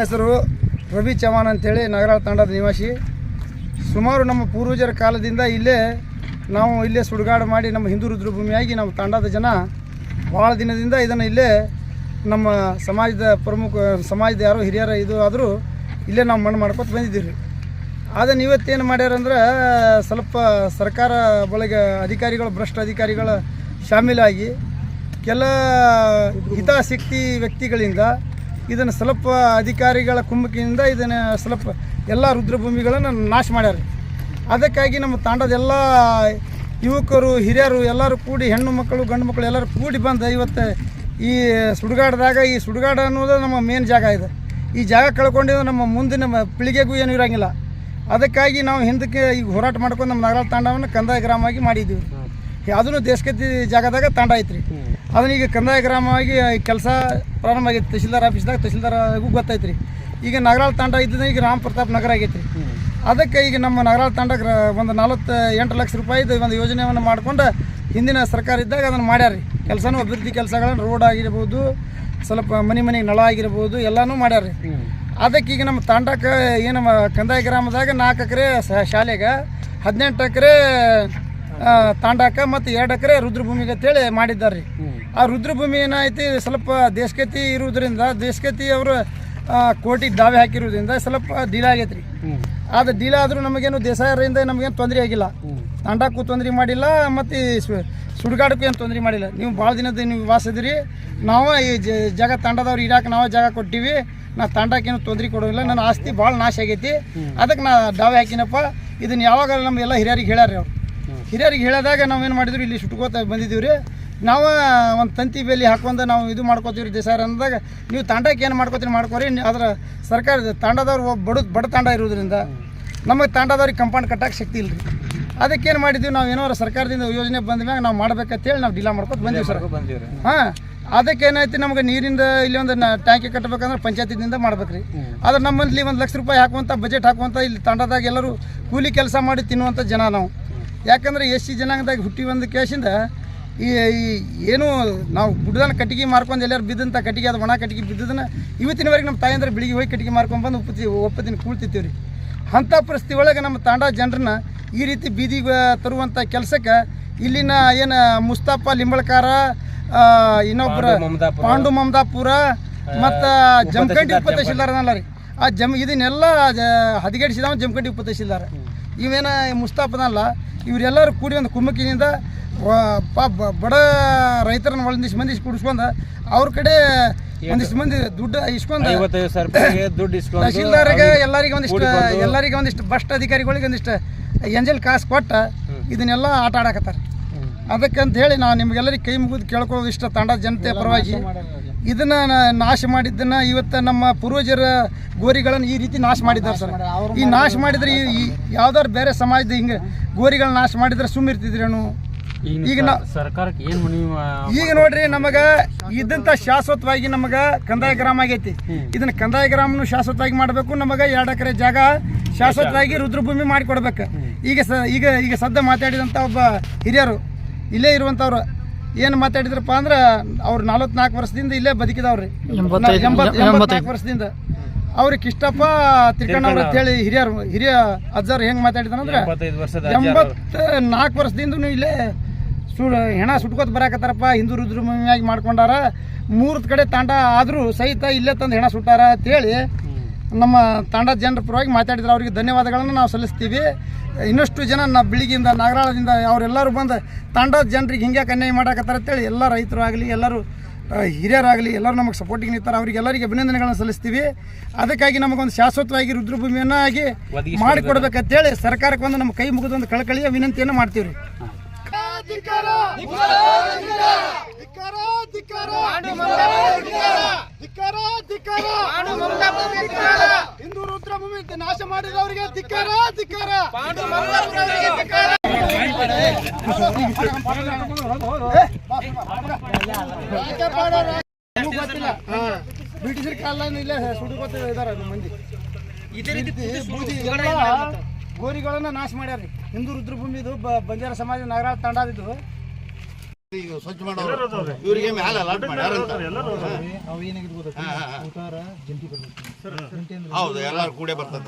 ನನ್ನ ಹೆಸರು ರವಿ ಚವಾನ್ ಅಂತೇಳಿ ನಗರ ತಾಂಡದ ನಿವಾಸಿ. ಸುಮಾರು ನಮ್ಮ ಪೂರ್ವಜರ ಕಾಲದಿಂದ ಇಲ್ಲೇ ನಾವು ಇಲ್ಲೇ ಸುಡುಗಾಡು ಮಾಡಿ ನಮ್ಮ ಹಿಂದೂ ರುದ್ರಭೂಮಿಯಾಗಿ ನಮ್ಮ ತಾಂಡದ ಜನ ಭಾಳ ದಿನದಿಂದ ಇದನ್ನು ಇಲ್ಲೇ ನಮ್ಮ ಸಮಾಜದ ಪ್ರಮುಖ, ಸಮಾಜದ ಯಾರೋ ಹಿರಿಯರ ಇದು ಆದರೂ ಇಲ್ಲೇ ನಾವು ಮಣ್ಣು ಮಾಡ್ಕೊತ ಬಂದಿದ್ದೀವಿ ಅದನ್ನು ಇವತ್ತೇನು ಮಾಡ್ಯಾರಂದ್ರೆ ಸ್ವಲ್ಪ ಸರ್ಕಾರ ಒಳಗೆ ಅಧಿಕಾರಿಗಳು, ಭ್ರಷ್ಟ ಅಧಿಕಾರಿಗಳ ಶಾಮೀಲಾಗಿ ಕೆಲ ಹಿತಾಸಕ್ತಿ ವ್ಯಕ್ತಿಗಳಿಂದ ಇದನ್ನು ಸ್ವಲ್ಪ ಅಧಿಕಾರಿಗಳ ಕುಂಭಕಿಯಿಂದ ಇದನ್ನು ಸ್ವಲ್ಪ ಎಲ್ಲ ರುದ್ರಭೂಮಿಗಳನ್ನು ನಾಶ ಮಾಡ್ಯಾರ. ಅದಕ್ಕಾಗಿ ನಮ್ಮ ತಾಂಡದೆಲ್ಲ ಯುವಕರು ಹಿರಿಯರು ಎಲ್ಲರೂ ಕೂಡಿ ಹೆಣ್ಣು ಮಕ್ಕಳು ಗಂಡು ಮಕ್ಕಳು ಎಲ್ಲರೂ ಕೂಡಿ ಬಂದು ಇವತ್ತು ಈ ಸುಡುಗಾಡದಾಗ ಈ ಸುಡುಗಾಡ ಅನ್ನೋದು ನಮ್ಮ ಮೇನ್ ಜಾಗ ಇದೆ. ಈ ಜಾಗ ಕಳ್ಕೊಂಡಿದ್ದು ನಮ್ಮ ಮುಂದಿನ ಪೀಳಿಗೆಗೂ ಏನು ಇರೋಂಗಿಲ್ಲ. ಅದಕ್ಕಾಗಿ ನಾವು ಹಿಂದಕ್ಕೆ ಈಗ ಹೋರಾಟ ಮಾಡ್ಕೊಂಡು ನಮ್ಮ ನಗರ ತಾಂಡವನ್ನು ಕಂದಾಯ ಗ್ರಾಮವಾಗಿ ಆಗಿ ಮಾಡಿದ್ದೀವಿ ಅದನ್ನು ದೇಶಕತಿ ಜಾಗದಾಗ ತಾಂಡ ಐತ್ರಿ. ಅದನ್ನ ಈಗ ಕಂದಾಯ ಗ್ರಾಮವಾಗಿ ಕೆಲಸ ಪ್ರಾರಂಭ ಆಗೈತೆ. ತಹಸೀಲ್ದಾರ್ ಆಫೀಸ್ದಾಗ ತಹಸೀಲ್ದಾರ್ಗೂ ಗೊತ್ತೈತೆ ರೀ ಈಗ ನಗರಾಳ ತಾಂಡ ಇದ್ದಿದ್ದ ಈಗ ರಾಮ್ ಪ್ರತಾಪ್ ನಗರ ಆಗೈತೆ ರೀ ಅದಕ್ಕೆ ಈಗ ನಮ್ಮ ನಗರಾಳ ತಾಂಡ ಒಂದು ನಲವತ್ತು ಎಂಟು ಲಕ್ಷ ರೂಪಾಯಿದು ಒಂದು ಯೋಜನೆಯನ್ನು ಮಾಡ್ಕೊಂಡು ಹಿಂದಿನ ಸರ್ಕಾರ ಇದ್ದಾಗ ಅದನ್ನು ಮಾಡ್ಯಾರ ರೀ ಕೆಲಸನೂ ಅಭಿವೃದ್ಧಿ ಕೆಲಸಗಳನ್ನು ರೋಡ್ ಆಗಿರ್ಬೋದು, ಸ್ವಲ್ಪ ಮನೆ ಮನೆಗೆ ನಳ ಆಗಿರ್ಬೋದು, ಎಲ್ಲನೂ ಮಾಡ್ಯಾರ ರೀ ಅದಕ್ಕೆ ಈಗ ನಮ್ಮ ತಾಂಡಕ್ಕೆ ಏನು ಕಂದಾಯ ಗ್ರಾಮದಾಗ ನಾಲ್ಕು ಎಕರೆ ಶಾಲೆಗೆ ಹದಿನೆಂಟು ಎಕರೆ ತಾಂಡಾಕ ಮತ್ತು ಎರಡು ಎಕರೆ ರುದ್ರಭೂಮಿಗೆ ಅಂತೇಳಿ ಮಾಡಿದ್ದಾರೆ ರೀ ಆ ರುದ್ರಭೂಮಿ ಏನೈತಿ ಸ್ವಲ್ಪ ದೇಶಗತಿ ಇರುವುದರಿಂದ ದೇಶಗತಿ ಅವರು ಕೋಟಿ ದಾವೆ ಹಾಕಿರೋದ್ರಿಂದ ಸ್ವಲ್ಪ ಡೀಲ್ ಆಗೈತೆ ರೀ ಅದು ಡೀಲ್ ಆದರೂ ನಮಗೇನು ದೇಸಾಯರಿಂದ ನಮಗೇನು ತೊಂದರೆ ಆಗಿಲ್ಲ. ತಾಂಡಕ್ಕೂ ತೊಂದರೆ ಮಾಡಿಲ್ಲ, ಮತ್ತು ಸುಡುಗಾಡಕ್ಕೂ ಏನು ತೊಂದರೆ ಮಾಡಿಲ್ಲ. ನೀವು ಭಾಳ ದಿನದ ನೀವು ವಾಸದಿರಿ ನಾವು ಈ ಜಾಗ ತಾಂಡದವ್ರು ಇಡಾಕೆ ನಾವು ಜಾಗ ಕೊಟ್ಟಿವಿ. ನಾ ತಾಂಡಕ್ಕೇನು ತೊಂದರೆ ಕೊಡೋದಿಲ್ಲ. ನನ್ನ ಆಸ್ತಿ ಭಾಳ ನಾಶ ಆಗೈತಿ. ಅದಕ್ಕೆ ನಾ ದಾವೆ ಹಾಕಿನಪ್ಪ. ಇದನ್ನು ಯಾವಾಗ ನಮ್ಮ ಎಲ್ಲ ಹಿರಿಯರಿಗೆ ಹೇಳ್ಯಾರ ಅವ್ರು. ಹಿರಿಯರಿಗೆ ಹೇಳಿದಾಗ ಏನು ಮಾಡಿದ್ರು ಇಲ್ಲಿ ಸುಟ್ಕೋತ ಬಂದಿದ್ದೀವಿ ರೀ. ನಾವು ಒಂದು ತಂತಿ ಬೇಲಿ ಹಾಕೊಂಡು ನಾವು ಇದು ಮಾಡ್ಕೋತೀವಿ ರೀ ದೇಸಾರ ಅಂದಾಗ ನೀವು ತಾಂಡಕ್ಕೆ ಏನು ಮಾಡ್ಕೋತೀರಿ ಮಾಡ್ಕೋರಿ ಅದರ ಸರ್ಕಾರದ ಸರ್ಕಾರ ತಾಂಡದವ್ರು ಒಬ್ಬ ಬಡ ಬಡ ತಾಂಡ ಇರೋದ್ರಿಂದ ನಮಗೆ ತಾಂಡದವ್ರಿಗೆ ಕಂಪೌಂಡ್ ಕಟ್ಟಕ್ಕೆ ಶಕ್ತಿ ಇಲ್ಲ ರೀ ಅದಕ್ಕೇನು ಮಾಡಿದ್ದೀವಿ ನಾವು ಏನೋ ಸರ್ಕಾರದಿಂದ ಯೋಜನೆ ಬಂದ ಮ್ಯಾಗ ನಾವು ಮಾಡ್ಬೇಕಂತೇಳಿ ನಾವು ಡಿಲಾ ಮಾಡ್ಕೊತ ಬಂದೀವಿ ಸರ್. ಬಂದಿವ್ರಿ ಹಾಂ ಅದಕ್ಕೆ ಏನಾಯ್ತು ನಮ್ಗೆ ನೀರಿಂದ ಇಲ್ಲಿ ಒಂದು ಟ್ಯಾಂಕಿ ಕಟ್ಟಬೇಕಂದ್ರೆ ಪಂಚಾಯತಿನಿಂದ ಮಾಡ್ಬೇಕು ರೀ ಆದ್ರೆ ನಮ್ಮಲ್ಲಿ ಒಂದು ಲಕ್ಷ ರೂಪಾಯಿ ಹಾಕುವಂಥ ಬಜೆಟ್ ಹಾಕುವಂಥ ಇಲ್ಲಿ ತಾಂಡದಾಗ ಎಲ್ಲರೂ ಕೂಲಿ ಕೆಲಸ ಮಾಡಿ ತಿನ್ನುವಂಥ ಜನ ನಾವು. ಯಾಕಂದ್ರೆ ಎಸ್ ಸಿ ಜನಾಂಗದಾಗ ಹುಟ್ಟಿ ಬಂದ ಕೇಸಿಂದ ಈ ಏನು ನಾವು ಗುಡ್ಡದಲ್ಲಿ ಕಟ್ಟಿಗೆ ಮಾರ್ಕೊಂಡು ಎಲ್ಲರೂ ಬಿದ್ದಂಥ ಕಟ್ಟಿಗೆ ಅದು ಒಣ ಕಟ್ಟಿಗೆ ಬಿದ್ದದನ್ನ ಇವತ್ತಿನವರೆಗೆ ನಮ್ಮ ತಾಯಂದ್ರೆ ಬೆಳಿಗ್ಗೆ ಹೋಗಿ ಕಟ್ಟಿಗೆ ಮಾರ್ಕೊಂಡು ಬಂದು ಉಪ್ಪತ್ತಿ ಒಪ್ಪತ್ತಿನ ಕೂಳ್ತಿತ್ತೀವ್ರಿ. ರೀ ಅಂಥ ಪರಿಸ್ಥಿತಿ ಒಳಗೆ ನಮ್ಮ ತಾಂಡ ಜನರನ್ನ ಈ ರೀತಿ ಬೀದಿಗೆ ತರುವಂಥ ಕೆಲಸಕ್ಕೆ ಇಲ್ಲಿನ ಏನು ಮುಸ್ತಾಫ ಲಿಂಬಳಕಾರ ಇನ್ನೊಬ್ಬರ ಪಾಂಡು ಮಮದಾಪುರ ಮತ್ತು ಜಮಖಂಡಿ ಉಪ ತಹಶೀಲ್ದಾರ್ ರೀ ಆ ಜಮ್ ಇದನ್ನೆಲ್ಲ ಹದಗೆಡಿಸಿದವ ಜಮಖಂಡಿ ಉಪ ತಹಶೀಲ್ದಾರ್ ಇವೇನ ಮುಸ್ತಾಫನಲ್ಲ ಇವರೆಲ್ಲರೂ ಕೂಡಿ ಒಂದು ಕುಮ್ಮಕ್ಕಿನಿಂದ ಪಾಪ ಬಡ ರೈತರನ್ನ ಒಂದಿಷ್ಟು ಮಂದಿ ಕುಡಿಸ್ಕೊಂಡು ಅವ್ರ ಕಡೆ ಒಂದಿಷ್ಟು ಮಂದಿ ದುಡ್ಡು ಇಸ್ಕೊಂಡು ತಹಶೀಲ್ದಾರಿಗೆ ಎಲ್ಲರಿಗೆ ಒಂದಿಷ್ಟು ಎಲ್ಲರಿಗೆ ಒಂದಿಷ್ಟು ಬಸ್ಟ್ ಅಧಿಕಾರಿಗಳಿಗೆ ಒಂದಿಷ್ಟು ಎಂಜಲ್ ಕಾಸು ಕೊಟ್ಟ ಇದನ್ನೆಲ್ಲ ಆಟ ಆಡಕತ್ತಾರ. ಅದಕ್ಕಂತ ಹೇಳಿ ನಾವು ನಿಮಗೆಲ್ಲರಿಗೆ ಕೈ ಮುಗಿದು ಕೇಳ್ಕೊಳ್ಳೋದು ಇಷ್ಟ ತಂಡ ಜನತೆ ಪರವಾಗಿ. ಇದನ್ನ ನ- ನಾಶ ಮಾಡಿದ್ದನ್ನ ಇವತ್ತು ನಮ್ಮ ಪೂರ್ವಜರ ಗೋರಿಗಳನ್ನು ಈ ರೀತಿ ನಾಶ ಮಾಡಿದ್ದಾರೆ ಸರ್. ಈ ನಾಶ ಮಾಡಿದ್ರೆ ಈ- ಈ ಯಾವ್ದಾದ್ರು ಬೇರೆ ಸಮಾಜದ ಹಿಂಗೆ ಗೋರಿಗಳನ್ನ ನಾಶ ಮಾಡಿದ್ರೆ ಸುಮ್ಮಿರ್ತಿದ್ರೇನು ಈಗ ನಾ ಸರ್ಕಾರಕ್ಕೆ ಏನು ಈಗ ನೋಡ್ರಿ ನಮಗ ಇದಂತ ಶಾಶ್ವತವಾಗಿ ನಮಗ ಕಂದಾಯ ಗ್ರಾಮ ಆಗೈತಿ. ಇದನ್ನ ಕಂದಾಯ ಗ್ರಾಮನು ಶಾಶ್ವತವಾಗಿ ಮಾಡಬೇಕು ನಮಗ ಎರಡು ಎಕರೆ ಜಾಗ ಶಾಶ್ವತವಾಗಿ ರುದ್ರಭೂಮಿ ಮಾಡಿಕೊಡ್ಬೇಕು. ಈಗ ಸ ಈಗ ಈಗ ಸದ್ಯ ಮಾತಾಡಿದಂಥ ಒಬ್ಬ ಹಿರಿಯರು ಇಲ್ಲೇ ಇರುವಂಥವ್ರು ಏನು ಮಾತಾಡಿದ್ರಪ್ಪ ಅಂದ್ರೆ ಅವ್ರು ನಲವತ್ನಾಲ್ಕು ವರ್ಷದಿಂದ ಇಲ್ಲೇ ಬದುಕಿದವ್ರಿ. ಎಂಬತ್ನಾಲ್ಕು ವರ್ಷದಿಂದ. ಅವ್ರಿಗೆ ಇಷ್ಟಪ್ಪ ತಿರ್ಕಣ್ಣವ್ರು ಅಂತೇಳಿ ಹಿರಿಯರು ಹಿರಿಯ ಅಜ್ಜಾರು ಹೆಂಗೆ ಮಾತಾಡಿದಾನಂದ್ರೆ ಎಂಬತ್ತ ನಾಲ್ಕು ವರ್ಷದಿಂದ ಇಲ್ಲೇ ಸುಡ್ ಹೆಣ ಸುಟ್ಕೋತ ಬರಾಕತ್ತಾರಪ್ಪ ಹಿಂದೂ ರುದ್ರಭೂಮಿಯಾಗಿ ಮಾಡ್ಕೊಂಡಾರ. ಮೂರು ಕಡೆ ತಾಂಡ ಆದರೂ ಸಹಿತ ಇಲ್ಲೇ ತಂದು ಹೆಣ ಸುಟ್ಟಾರ ಅಂತೇಳಿ ನಮ್ಮ ತಂಡದ ಜನರ ಪರವಾಗಿ ಮಾತಾಡಿದ್ರು ಅವರಿಗೆ ಧನ್ಯವಾದಗಳನ್ನು ನಾವು ಸಲ್ಲಿಸ್ತೀವಿ ಇನ್ನಷ್ಟು ಜನ ನಾವು ಬಿಳಿಗಿಂದ ನಾಗರಾಳದಿಂದ ಅವರೆಲ್ಲರೂ ಬಂದು ತಂಡದ ಜನರಿಗೆ ಹಿಂಗೆ ಅನ್ಯಾಯ ಮಾಡಾಕತ್ತಾರ ಅಂತೇಳಿ ಎಲ್ಲ ರೈತರು ಆಗಲಿ ಎಲ್ಲರೂ ಹಿರಿಯರಾಗಲಿ ಎಲ್ಲರೂ ನಮಗೆ ಸಪೋರ್ಟಿಗೆ ನಿಂತಾರೆ ಅವರಿಗೆಲ್ಲರಿಗೆ ಅಭಿನಂದನೆಗಳನ್ನು ಸಲ್ಲಿಸ್ತೀವಿ ಅದಕ್ಕಾಗಿ ನಮಗೊಂದು ಶಾಶ್ವತವಾಗಿ ರುದ್ರಭೂಮಿಯನ್ನು ಆಗಿ ಮಾಡಿಕೊಡ್ಬೇಕಂತೇಳಿ ಸರ್ಕಾರಕ್ಕೆ ಒಂದು ನಮ್ಮ ಕೈ ಮುಗಿದೊಂದು ಕಳಕಳಿಯ ವಿನಂತಿಯನ್ನು ಮಾಡ್ತೀವಿ ರೀ ಹಿಂದೂ ರುದ್ರಭೂಮಿ ನಾಶ ಮಾಡಿದವರಿಗೆ ಧಿಕ್ಕಾರ ಧಿಕ್ಕಾರ! ಗೊತ್ತಿಲ್ಲ. ಬ್ರಿಟಿಷರ್ ಕಾಲ ಇಲ್ಲೇ ಸುಡು ಇದಾರ ನಮ್ಮ ಮಂದಿ. ಇದೇ ರೀತಿ ಬೂದಿ ಗೋರಿಗಳನ್ನ ನಾಶ ಮಾಡ್ಯಾರ ಹಿಂದೂ ರುದ್ರಭೂಮಿದು ಬಂಜಾರ ಸಮಾಜ ನಗರ ತಂಡದಿದ್ದು. ಸ್ವಚ್ಛ ಮಾಡೋರು. ಇವರಿಗೆ ಮ್ಯಾಲ ಅಲಾಟ್ ಮಾಡ್ಯಾರ ಹೌದು ಎಲ್ಲಾರು ಕೂಡೇ ಬರ್ತದೆ